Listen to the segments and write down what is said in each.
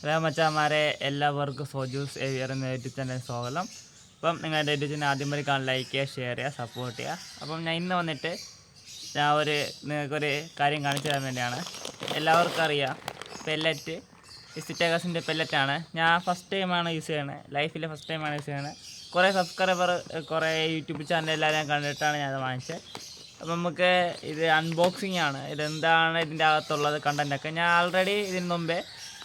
Hello മച്ചാമാരെ എല്ലാവർക്കും സോജൂസ് ഏവിയർ എന്ന യൂട്യൂബ് ചാനൽ സ്വാഗതം. അപ്പം നിങ്ങളുടെ യൂട്യൂബ് ചാനൽ ആദ്യം വരെ കാണാൻ ലൈക്ക് ചെയ്യുക ഷെയർ ചെയ്യുക സപ്പോർട്ട് ചെയ്യുക. അപ്പം ഞാൻ ഇന്ന് വന്നിട്ട് ഞാൻ ഒരു നിങ്ങൾക്കൊരു കാര്യം കാണിച്ചു തരാൻ വേണ്ടിയാണ്. എല്ലാവർക്കും അറിയാം പെല്ലറ്റ് സിറ്റാഗസിന്റെ പെല്ലറ്റാണ് ഞാൻ ഫസ്റ്റ് ടൈമാണ് യൂസ് ചെയ്യണത് ലൈഫിൽ ഫസ്റ്റ് ടൈമാണ് യൂസ് ചെയ്യണത് കുറേ സബ്സ്ക്രൈബർ കുറേ യൂട്യൂബ് ചാനൽ എല്ലാവരും കണ്ടിട്ടാണ് ഞാൻ വാങ്ങിച്ചത്. അപ്പം നമുക്ക് ഇത് അൺബോക്സിംഗ് ആണ്. ഇതെന്താണ് ഇതിന്റെ അകത്തുള്ളത് കണ്ടന്റൊക്കെ ഞാൻ ആൾറെഡി ഇതിന് മുമ്പേ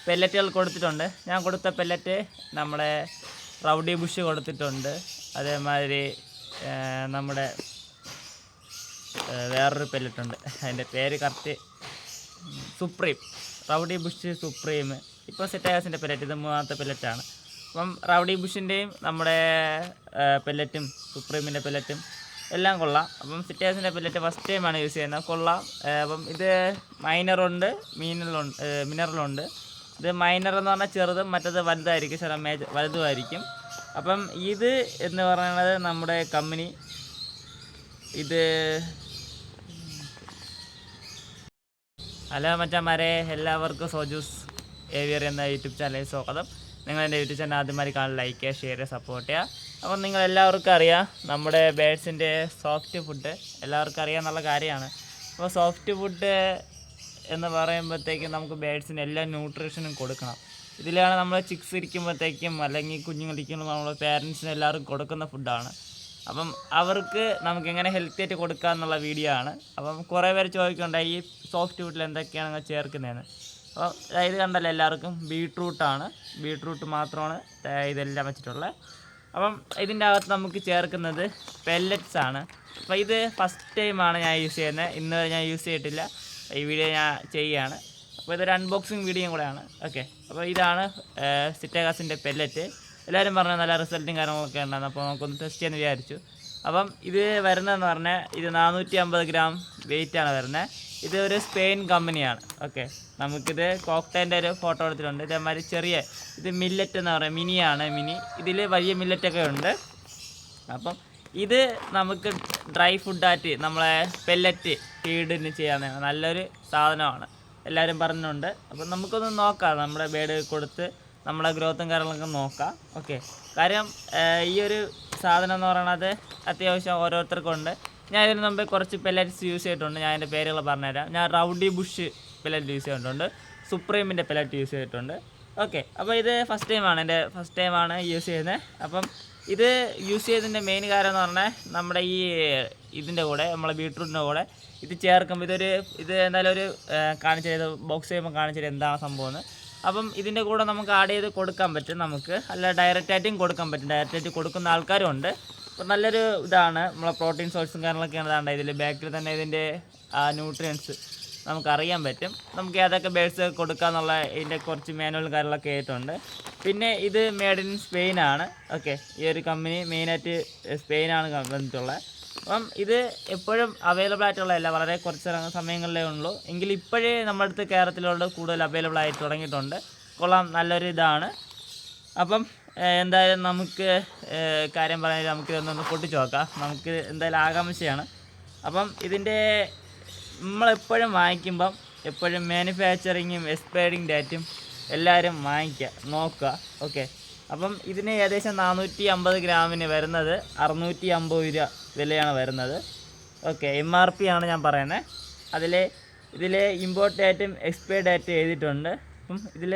പെല്ലറ്റുകൾ കൊടുത്തിട്ടുണ്ട്. ഞാൻ കൊടുത്ത പെല്ലറ്റ് നമ്മുടെ റൗഡി ബുഷ് കൊടുത്തിട്ടുണ്ട്. അതേമാതിരി നമ്മുടെ വേറൊരു പെല്ലറ്റുണ്ട്. അതിന്റെ പേര് correct supreme. Rowdy bush supreme. ഇപ്പോൾ സെറ്റായാസിന്റെ പെല്ലറ്റ്. ഇത് മൂന്നാമത്തെ പെല്ലറ്റാണ്. അപ്പം റൗഡി ബുഷിന്റെയും നമ്മുടെ പെല്ലറ്റും സുപ്രീമിന്റെ പെല്ലറ്റും എല്ലാം കൊള്ളാം. അപ്പം സിറ്റേഴ്സിന്റെ പെല്ലറ്റ് ഫസ്റ്റ് ടൈമാണ് യൂസ് ചെയ്യുന്നത്. കൊള്ളാം. അപ്പം ഇത് മൈനറുണ്ട് മീനറുണ്ട് മിനറലുണ്ട് ഇത് മൈനർ എന്ന് പറഞ്ഞാൽ ചെറുതും മറ്റത് വലുതായിരിക്കും ചില മേജ വലുതുമായിരിക്കും. അപ്പം ഇത് എന്ന് പറയുന്നത് നമ്മുടെ കമ്പനി ഇത് ഹലോ മച്ചാമാരെ എല്ലാവർക്കും സോജൂസ് ഏവിയർ എന്ന യൂട്യൂബ് ചാനലിൽ സ്വാഗതം. നിങ്ങൾ എന്റെ യൂട്യൂബ് ചാനൽ ആദ്യമായി കാണാൻ ലൈക്ക് ചെയ്യുക ഷെയർ ചെയ്യുക സപ്പോർട്ട് ചെയ്യുക. അപ്പം നിങ്ങൾ എല്ലാവർക്കും അറിയാം നമ്മുടെ ബേഡ്സിന്റെ സോഫ്റ്റ് ഫുഡ് എല്ലാവർക്കും അറിയാമെന്നുള്ള കാര്യമാണ്. അപ്പോൾ സോഫ്റ്റ് ഫുഡ് എന്ന് പറയുമ്പോഴത്തേക്കും നമുക്ക് ബേഡ്സിന് എല്ലാ ന്യൂട്രീഷനും കൊടുക്കണം. ഇതിലാണ് നമ്മൾ ചിക്സ് ഇരിക്കുമ്പോഴത്തേക്കും അല്ലെങ്കിൽ കുഞ്ഞുങ്ങളിരിക്കുമ്പോൾ നമ്മൾ പേരൻസിന് എല്ലാവർക്കും കൊടുക്കുന്ന ഫുഡാണ് അപ്പം അവർക്ക് നമുക്ക് എങ്ങനെ ഹെൽത്തി ആയിട്ട് കൊടുക്കുക എന്നുള്ള വീഡിയോ ആണ്. അപ്പം കുറേ പേര് ചോദിക്കുന്നുണ്ടായി ഈ സോഫ്റ്റ് ഫുഡിൽ എന്തൊക്കെയാണ് ചേർക്കുന്നതെന്ന്? അപ്പോൾ ഇത് കണ്ടല്ലോ എല്ലാവർക്കും ബീട്രൂട്ടാണ് ബീട്രൂട്ട് മാത്രമാണ് ഇതെല്ലാം വെച്ചിട്ടുള്ളത് അപ്പം ഇതിന്റെ അകത്ത് നമുക്ക് ചേർക്കുന്നത് പെല്ലറ്റ്സ് ആണ്. അപ്പോൾ ഇത് ഫസ്റ്റ് ടൈമാണ് ഞാൻ യൂസ് ചെയ്യുന്നത്. ഇന്നവരെ ഞാൻ യൂസ് ചെയ്തിട്ടില്ല. ഈ വീഡിയോ ഞാൻ ചെയ്യുകയാണ്. അപ്പോൾ ഇതൊരു അൺബോക്സിങ് വീഡിയോയും കൂടെയാണ്. ഓക്കെ അപ്പോൾ ഇതാണ് സിറ്റാഗാസിന്റെ പെല്ലറ്റ് എല്ലാവരും പറഞ്ഞു നല്ല റിസൾട്ടും കാര്യങ്ങളൊക്കെ ഉണ്ടായിരുന്നു. അപ്പോൾ നമുക്കൊന്ന് ടെസ്റ്റ് ചെയ്യാൻ വിചാരിച്ചു. അപ്പം ഇത് വരുന്നതെന്ന് പറഞ്ഞാൽ ഇത് നാനൂറ്റി അമ്പത് ഗ്രാം വെയിറ്റാണ് വരുന്നത്. ഇത് ഒരു സ്പെയിൻ കമ്പനിയാണ്. ഓക്കെ നമുക്കിത് കോക്ടൈന്റെ ഒരു ഫോട്ടോ എടുത്തിട്ടുണ്ട്. ഇതേമാതിരി ചെറിയ ഇത് മില്ലറ്റ് എന്ന് പറയുന്നത് മിനിയാണ് മിനി. ഇതിൽ വലിയ മില്ലറ്റൊക്കെ ഉണ്ട്. അപ്പം ഇത് നമുക്ക് ഡ്രൈ ഫുഡായിട്ട് നമ്മളെ പെല്ലറ്റ് ഫീഡിന് ചെയ്യാൻ നല്ലൊരു സാധനമാണ്. എല്ലാവരും പറഞ്ഞിട്ടുണ്ട്. അപ്പം നമുക്കൊന്ന് നോക്കാം. നമ്മുടെ ബേഡ് കൊടുത്ത് നമ്മളെ ഗ്രോത്തും കാര്യങ്ങളൊക്കെ നോക്കാം. ഓക്കെ കാര്യം ഈ ഒരു സാധനം എന്ന് പറയണത് അത്യാവശ്യം ഓരോരുത്തർക്കും ഉണ്ട് ഞാൻ ഇതിന് മുമ്പ് കുറച്ച് പെല്ലറ്റ്സ് യൂസ് ചെയ്തിട്ടുണ്ട്. ഞാൻ അതിന്റെ പേരുകൾ പറഞ്ഞുതരാം. ഞാൻ റൗഡി ബുഷ് പെല്ലറ്റ് യൂസ് ചെയ്തിട്ടുണ്ട്. സുപ്രീമിന്റെ പെല്ലറ്റ് യൂസ് ചെയ്തിട്ടുണ്ട്. ഓക്കെ അപ്പോൾ ഇത് ഫസ്റ്റ് ടൈമാണ് എന്റെ ഫസ്റ്റ് ടൈമാണ് യൂസ് ചെയ്യുന്നത്. അപ്പം ഇത് യൂസ് ചെയ്തതിന്റെ മെയിൻ കാര്യം എന്ന് പറഞ്ഞാൽ നമ്മുടെ ഈ ഇതിന്റെ കൂടെ നമ്മളെ ബീട്രൂട്ടിന്റെ കൂടെ ഇത് ചേർക്കുമ്പോൾ ഇതൊരു ഇത് എന്തായാലും ഒരു കാണിച്ചു ചെയ്ത് ബോക്സ് ചെയ്യുമ്പോൾ കാണിച്ചത് എന്താണ് സംഭവം എന്ന്. അപ്പം ഇതിന്റെ കൂടെ നമുക്ക് ആഡ് ചെയ്ത് കൊടുക്കാൻ പറ്റും നമുക്ക്. അല്ല ഡയറക്റ്റ് ആയിട്ടും കൊടുക്കാൻ പറ്റും. ഡയറക്റ്റ് ആയിട്ട് കൊടുക്കുന്ന ആൾക്കാരും ഉണ്ട്. അപ്പം നല്ലൊരു ഇതാണ്. നമ്മളെ പ്രോട്ടീൻ സോഴ്സും കാര്യങ്ങളൊക്കെയാണ് ഇതാണ്ട് ഇതിൽ ബാക്കിൽ തന്നെ ഇതിന്റെ ന്യൂട്രിയൻസ് നമുക്കറിയാൻ പറ്റും. നമുക്ക് ഏതൊക്കെ ബേഡ്സ് കൊടുക്കാന്നുള്ള ഇതിന്റെ കുറച്ച് മാനുവൽ കാര്യങ്ങളൊക്കെ ആയിട്ടുണ്ട്. പിന്നെ ഇത് മേഡ് ഇൻ സ്പെയിൻ ആണ്. ഓക്കെ ഈ ഒരു കമ്പനി മെയിനായിട്ട് സ്പെയിനാണ് വന്നിട്ടുള്ളത് അപ്പം ഇത് എപ്പോഴും അവൈലബിൾ ആയിട്ടുള്ളതല്ല വളരെ കുറച്ച് സമയങ്ങളിലേ ഉള്ളൂ. എങ്കിൽ ഇപ്പോഴേ നമ്മുടെ അടുത്ത് കേരളത്തിലുള്ള കൂടുതൽ അവൈലബിൾ ആയി തുടങ്ങിയിട്ടുണ്ട്. കൊള്ളാം നല്ലൊരു ഇതാണ്. അപ്പം എന്തായാലും നമുക്ക് കാര്യം പറഞ്ഞാൽ നമുക്ക് ഇതൊന്നൊന്ന് പൊട്ടിച്ച് നോക്കാം. നമുക്ക് എന്തായാലും ആകാംക്ഷയാണ്. അപ്പം ഇതിന്റെ നമ്മളെപ്പോഴും വാങ്ങിക്കുമ്പം എപ്പോഴും മാനുഫാക്ചറിങ്ങും എക്സ്പയറിങ് ഡേറ്റും എല്ലാവരും വാങ്ങിക്കുക നോക്കുക ഓക്കെ അപ്പം ഇതിന് ഏകദേശം നാനൂറ്റി അമ്പത് ഗ്രാമിന് വരുന്നത് അറുന്നൂറ്റി അമ്പത് രൂപ വിലയാണ് വരുന്നത്. ഓക്കെ എം ആർ പി ആണ് ഞാൻ പറയുന്നത് അതിൽ ഇതിൽ ഇമ്പോർട്ട് ഡേറ്റും എക്സ്പയർ ഡേറ്റും എഴുതിയിട്ടുണ്ട്. അപ്പം ഇതിൽ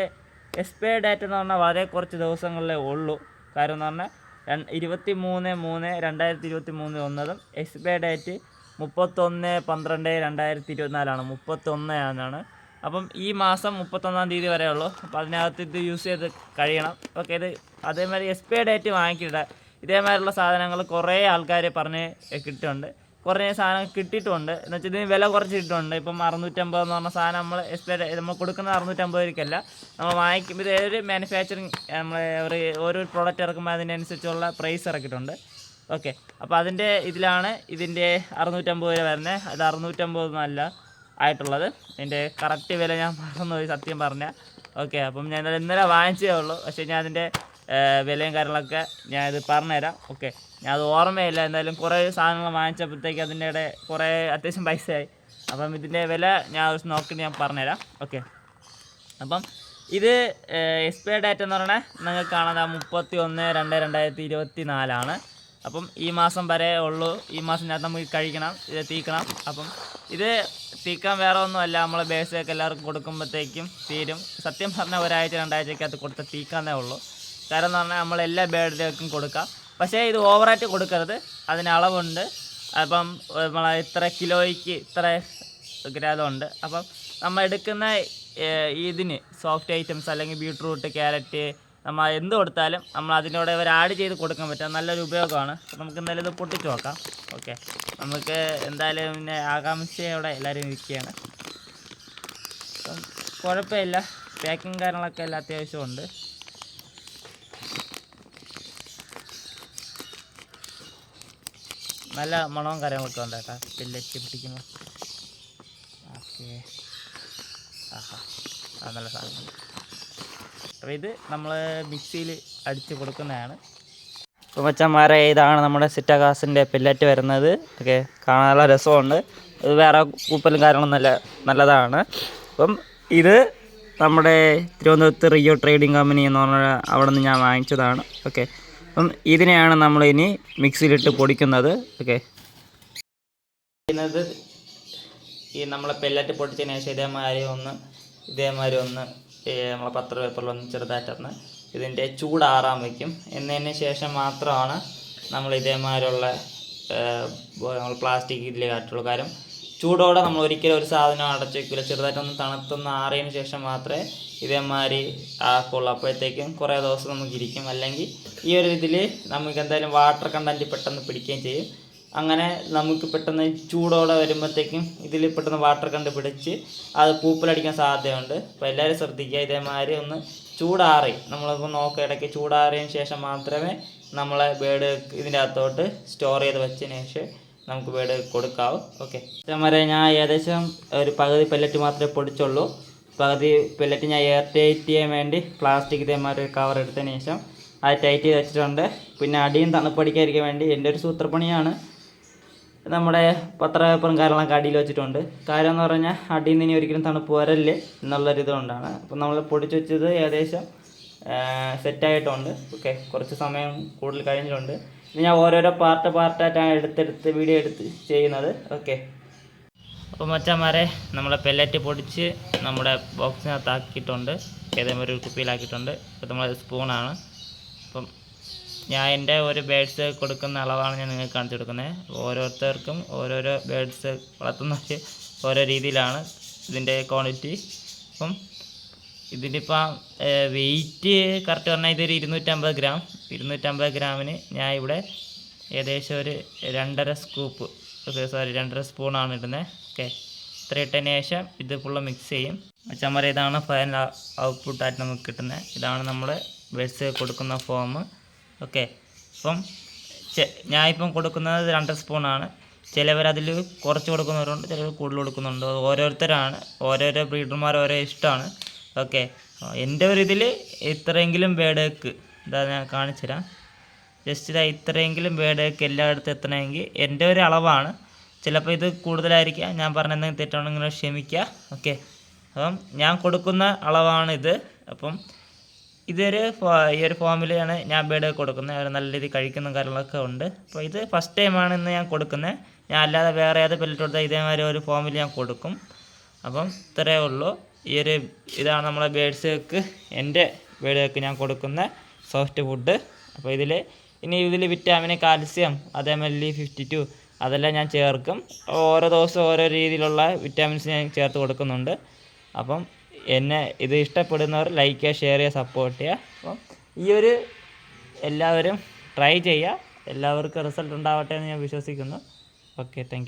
എക്സ്പയർ ഡേറ്റ് എന്ന് പറഞ്ഞാൽ വളരെ കുറച്ച് ദിവസങ്ങളിലേ ഉള്ളൂ. കാരണം എന്ന് പറഞ്ഞാൽ ഇരുപത്തി മൂന്ന് മൂന്ന് രണ്ടായിരത്തി ഇരുപത്തി മൂന്ന് ഒന്നതും എക്സ്പയർ ഡേറ്റ് മുപ്പത്തൊന്ന് പന്ത്രണ്ട് രണ്ടായിരത്തി ഇരുപത്തിനാലാണ് മുപ്പത്തൊന്ന് എന്നാണ് അപ്പം ഈ മാസം മുപ്പത്തൊന്നാം തീയതി വരെ ഉള്ളൂ. അപ്പോൾ അതിനകത്ത് ഇത് യൂസ് ചെയ്ത് കഴിയണം. ഓക്കെ ഇത് അതേമാതിരി എക്സ്പയർ ഡേറ്റ് വാങ്ങിക്കില്ല ഇതേമാതിരിയുള്ള സാധനങ്ങൾ കുറേ ആൾക്കാർ പറഞ്ഞ് കിട്ടുന്നുണ്ട് കുറേ സാധനം കിട്ടിയിട്ടുണ്ട്. എന്ന് വെച്ചാൽ ഇതിന് വില കുറച്ച് കിട്ടുന്നുണ്ട് ഇപ്പം അറുന്നൂറ്റമ്പത് എന്ന് പറഞ്ഞ സാധനം നമ്മൾ എക്സ്പയർ നമ്മൾ കൊടുക്കുന്നത് അറുന്നൂറ്റമ്പത് രൂപയ്ക്കല്ല നമ്മൾ വാങ്ങിക്കുമ്പോൾ ഇത് ഏതൊരു മാനുഫാക്ചറിങ് നമ്മൾ ഒരു ഓരോ പ്രോഡക്റ്റ് ഇറക്കുമ്പോൾ അതിനനുസരിച്ചുള്ള പ്രൈസ് ഇറക്കിയിട്ടുണ്ട്. ഓക്കെ. അപ്പോൾ അതിന്റെ ഇതിലാണ് ഇതിന്റെ അറുന്നൂറ്റമ്പത് രൂപ വരുന്നത് അത് അറുന്നൂറ്റമ്പതൊന്നുമല്ല ആയിട്ടുള്ളത്. ഇതിന്റെ കറക്റ്റ് വില ഞാൻ മറന്നുപോയി സത്യം പറഞ്ഞാൽ ഓക്കെ അപ്പം ഞാൻ ഇന്നലെ വാങ്ങിച്ചേ ഉള്ളൂ. പക്ഷേ ഞാൻ അതിന്റെ വിലയും കാര്യങ്ങളൊക്കെ ഞാൻ ഇത് പറഞ്ഞുതരാം. ഓക്കെ. ഞാൻ അത് ഓർമ്മയില്ല. എന്തായാലും കുറേ സാധനങ്ങൾ വാങ്ങിച്ചപ്പോഴത്തേക്ക് അതിന്റെ ഇടെ കുറേ അത്യാവശ്യം പൈസയായി. അപ്പം ഇതിന്റെ വില ഞാൻ ഒരു നോക്കി ഞാൻ പറഞ്ഞുതരാം. ഓക്കെ. അപ്പം ഇത് എക്സ്പയർ ഡേറ്റ് എന്ന് പറഞ്ഞാൽ നിങ്ങൾക്ക് കാണാൻ മുപ്പത്തി ഒന്ന് രണ്ട് രണ്ടായിരത്തി ഇരുപത്തി നാലാണ് അപ്പം ഈ മാസം വരെ ഉള്ളൂ. ഈ മാസത്തിനകത്ത് നമുക്ക് കഴിക്കണം ഇത് തീക്കണം. അപ്പം ഇത് തീക്കാൻ വേറെ ഒന്നുമല്ല. നമ്മളെ ബേസൊക്കെ എല്ലാവർക്കും കൊടുക്കുമ്പോഴത്തേക്കും തീരും. സത്യം പറഞ്ഞാൽ ഒരാഴ്ച രണ്ടാഴ്ചക്കകത്ത് കൊടുത്ത് തീക്കാന്നേ ഉള്ളൂ. കാരണം എന്ന് പറഞ്ഞാൽ നമ്മൾ എല്ലാ ബേഡിലേക്കും കൊടുക്കാം. പക്ഷേ ഇത് ഓവറായിട്ട് കൊടുക്കരുത്. അതിന് അളവുണ്ട്. അപ്പം നമ്മൾ ഇത്ര കിലോയ്ക്ക് ഇത്ര ഗ്രാതമുണ്ട് അപ്പം നമ്മൾ എടുക്കുന്ന ഇതിന് സോഫ്റ്റ് ഐറ്റംസ് അല്ലെങ്കിൽ ബീട്രൂട്ട് ക്യാരറ്റ് നമ്മൾ എന്ത് കൊടുത്താലും നമ്മൾ അതിനോട് ഇവർ ആഡ് ചെയ്ത് കൊടുക്കാൻ പറ്റും. നല്ലൊരു ഉപയോഗമാണ്. അപ്പോൾ നമുക്ക് എന്തായാലും ഇത് പൊട്ടിച്ച് നോക്കാം. ഓക്കെ നമുക്ക് എന്തായാലും പിന്നെ ആകാംക്ഷയോടെ എല്ലാവരും ഇരിക്കുകയാണ്. അപ്പം കുഴപ്പമില്ല. പാക്കിങ് കാര്യങ്ങളൊക്കെ എല്ലാം അത്യാവശ്യമുണ്ട് നല്ല മണവും കാര്യങ്ങളൊക്കെ ഉണ്ട് കേട്ടോ. പില്ലറ്റ് പിടിക്കുമ്പോൾ ഓക്കെ ആഹാ. അത് നല്ല സാധനം. അപ്പോൾ ഇത് നമ്മൾ മിക്സിയിൽ അടിച്ച് കൊടുക്കുന്നതാണ്. അപ്പോൾ മച്ചന്മാരെ ഇതാണ് നമ്മുടെ സിറ്റകാസിന്റെ പെല്ലറ്റ് വരുന്നത്. ഓക്കെ കാണാൻ നല്ല രസമുണ്ട്. ഇത് വേറെ കൂപ്പലും കാര്യങ്ങളൊന്നുമല്ല നല്ലതാണ്. അപ്പം ഇത് നമ്മുടെ തിരുവനന്തപുരത്ത് റിയോ ട്രേഡിംഗ് കമ്പനി എന്ന് പറഞ്ഞ അവിടെ നിന്ന് ഞാൻ വാങ്ങിച്ചതാണ്. ഓക്കെ അപ്പം ഇതിനെയാണ് നമ്മൾ ഇനി മിക്സിയിലിട്ട് പൊടിക്കുന്നത്. ഓക്കെ. ഈ നമ്മളെ പെല്ലറ്റ് പൊടിച്ചതിന് ശേഷം ഇതേമാതിരി ഒന്ന് ഇതേമാതിരി ഒന്ന് നമ്മളെ പത്ര പേപ്പറിൽ ഒന്ന് ചെറുതായിട്ടൊന്ന് ഇതിന്റെ ചൂടാറാൻ വയ്ക്കും. എന്നതിന് ശേഷം മാത്രമാണ് നമ്മൾ ഇതേമാതിരിയുള്ള നമ്മൾ പ്ലാസ്റ്റിക് ഇതിൽ കാറ്റുള്ളൂ കാര്യം ചൂടോടെ നമ്മൾ ഒരിക്കലും ഒരു സാധനം അടച്ചു വയ്ക്കില്ല ചെറുതായിട്ടൊന്ന് തണുത്തൊന്ന് ആറിയതിന് ശേഷം മാത്രമേ ഇതേമാതിരി ആക്കുള്ളൂ അപ്പോഴത്തേക്കും കുറേ ദിവസം നമുക്ക് ഇരിക്കും. അല്ലെങ്കിൽ ഈ ഒരു ഇതിൽ നമുക്ക് എന്തായാലും വാട്ടർ കണ്ടന്റ് പെട്ടെന്ന് പിടിക്കുകയും ചെയ്യും. അങ്ങനെ നമുക്ക് പെട്ടെന്ന് ചൂടോടെ വരുമ്പോഴത്തേക്കും ഇതിൽ പെട്ടെന്ന് വാട്ടർ കണ്ടുപിടിച്ച് അത് പൂപ്പലടിക്കാൻ സാധ്യതയുണ്ട്. അപ്പോൾ എല്ലാവരും ശ്രദ്ധിക്കുക ഇതേമാതിരി ഒന്ന് ചൂടാറി. നമ്മളിപ്പോൾ നോക്കുക ഇടയ്ക്ക് ചൂടാറിയതിന് ശേഷം മാത്രമേ നമ്മളെ ബേഡ് ഇതിന്റെ അകത്തോട്ട് സ്റ്റോർ ചെയ്ത് വെച്ചതിന് ശേഷം നമുക്ക് ബേഡ് കൊടുക്കാവും. ഓക്കെ ഇതേമാതിരി ഞാൻ ഏകദേശം ഒരു പകുതി പെല്ലറ്റ് മാത്രമേ പൊടിച്ചുള്ളൂ. പകുതി പെല്ലറ്റ് ഞാൻ എയർ ടൈറ്റ് ചെയ്യാൻ വേണ്ടി പ്ലാസ്റ്റിക് ഇതേമാതിരി ഒരു കവർ എടുത്തതിന് ശേഷം അത് ടൈറ്റ് ചെയ്ത് വെച്ചിട്ടുണ്ട്. പിന്നെ അടിയും തണുപ്പടിക്കാതിരിക്കാൻ വേണ്ടി എന്റെ ഒരു സൂത്രപ്പണിയാണ് നമ്മുടെ പത്രപേപ്പറും കാര്യങ്ങളൊക്കെ അടിയിൽ വെച്ചിട്ടുണ്ട്. കാര്യം എന്ന് പറഞ്ഞാൽ അടിയിൽ നിന്ന് ഇനി ഒരിക്കലും തണുപ്പ് വരല്ലേ എന്നുള്ളൊരു ഇതുകൊണ്ടാണ്. അപ്പം നമ്മൾ പൊടിച്ച് വെച്ചത് ഏകദേശം സെറ്റായിട്ടുണ്ട് ഓക്കെ കുറച്ച് സമയം കൂടുതൽ കഴിഞ്ഞിട്ടുണ്ട്. ഇത് ഞാൻ ഓരോരോ പാർട്ട് പാർട്ടായിട്ടാണ് എടുത്തെടുത്ത് വീഡിയോ എടുത്ത് ചെയ്യുന്നത്. ഓക്കെ. അപ്പോൾ മച്ചന്മാരെ നമ്മളെ പെല്ലറ്റ് പൊടിച്ച് നമ്മുടെ ബോക്സിനകത്താക്കിയിട്ടുണ്ട് ഏതെങ്കിലും ഒരു കുപ്പിയിലാക്കിയിട്ടുണ്ട്. ഇപ്പോൾ നമ്മൾ സ്പൂണാണ് ഞാൻ എന്റെ ഒരു ബേഡ്സ് കൊടുക്കുന്ന അളവാണ് ഞാൻ നിങ്ങൾക്ക് കാണിച്ചു കൊടുക്കുന്നത്. ഓരോരുത്തർക്കും ഓരോരോ ബേഡ്സ് വളർത്തുന്നവർ ഓരോ രീതിയിലാണ് ഇതിന്റെ ക്വാണ്ടിറ്റി അപ്പം ഇതിനിപ്പം വെയിറ്റ് കറക്റ്റ് പറഞ്ഞാൽ ഇതൊരു ഇരുന്നൂറ്റമ്പത് ഗ്രാം ഇരുന്നൂറ്റമ്പത് ഗ്രാമിന് ഞാൻ ഇവിടെ ഏകദേശം ഒരു രണ്ടര സ്കൂപ്പ് സോറി രണ്ടര സ്പൂണാണ് ഇടുന്നത് ഓക്കെ ഇത്ര ഇട്ടതിന് ശേഷം ഇത് ഫുള്ള് മിക്സ് ചെയ്യും. അച്ചമ്മര ഇതാണ് ഫൈനൽ ഔട്ട്പുട്ടായിട്ട് നമുക്ക് കിട്ടുന്നത് ഇതാണ് നമ്മൾ ബേഡ്സ് കൊടുക്കുന്ന ഫോം ഓക്കെ. അപ്പം ഞാനിപ്പം കൊടുക്കുന്നത് രണ്ടര സ്പൂണാണ്. ചിലവർ അതിൽ കുറച്ച് കൊടുക്കുന്നവരുണ്ട് ചിലവർ കൂടുതൽ കൊടുക്കുന്നുണ്ട്. ഓരോരുത്തരാണ് ഓരോരോ ബ്രീഡർമാർ ഓരോ ഇഷ്ടമാണ് ഓക്കെ. എന്റെ ഒരു ഇതിൽ ഇത്രയെങ്കിലും ബേഡേക്ക് ഇതാ ഞാൻ കാണിച്ചു തരാം ജസ്റ്റ് ഇതാ ഇത്രയെങ്കിലും ബേഡേക്ക് എല്ലായിടത്തും എത്തണമെങ്കിൽ എന്റെ ഒരു അളവാണ്. ചിലപ്പോൾ ഇത് കൂടുതലായിരിക്കാം. ഞാൻ പറഞ്ഞ എന്തെങ്കിലും തെറ്റാണെങ്കിൽ ക്ഷമിക്കുക ഓക്കെ. അപ്പം ഞാൻ കൊടുക്കുന്ന അളവാണിത്. അപ്പം ഇതൊരു ഈ ഒരു ഫോമിലാണ് ഞാൻ ബേഡ് കൊടുക്കുന്നത്. അവർ നല്ല രീതിയിൽ കഴിക്കുന്ന കാര്യങ്ങളൊക്കെ ഉണ്ട്. അപ്പോൾ ഇത് ഫസ്റ്റ് ടൈമാണ് ഇന്ന് ഞാൻ കൊടുക്കുന്നത് ഞാൻ അല്ലാതെ വേറെ ഏത് പെല്ലറ്റ് കൊടുത്താൽ ഇതേമാതിരി ഒരു ഫോമിൽ ഞാൻ കൊടുക്കും. അപ്പം ഇത്രയേ ഉള്ളൂ. ഈ ഒരു ഇതാണ് നമ്മളെ ബേഡ്സുകൾക്ക് എന്റെ ബേഡുകൾക്ക് ഞാൻ കൊടുക്കുന്ന സോഫ്റ്റ് ഫുഡ് അപ്പോൾ ഇതിൽ ഇനി ഇതിൽ വിറ്റാമിൻ കാൽസ്യം അതേമാതിരി ലി ഫിഫ്റ്റി ടു അതെല്ലാം ഞാൻ ചേർക്കും. ഓരോ ദിവസവും ഓരോ രീതിയിലുള്ള വിറ്റാമിൻസ് ഞാൻ ചേർത്ത് കൊടുക്കുന്നുണ്ട്. അപ്പം എന്നെ ഇത് ഇഷ്ടപ്പെടുന്നവർ ലൈക്ക് ചെയ്യുക ഷെയർ ചെയ്യുക സപ്പോർട്ട് ചെയ്യുക. അപ്പം ഈ ഒരു എല്ലാവരും ട്രൈ ചെയ്യുക. എല്ലാവർക്കും റിസൾട്ട് ഉണ്ടാവട്ടെ എന്ന് ഞാൻ വിശ്വസിക്കുന്നു. Okay thank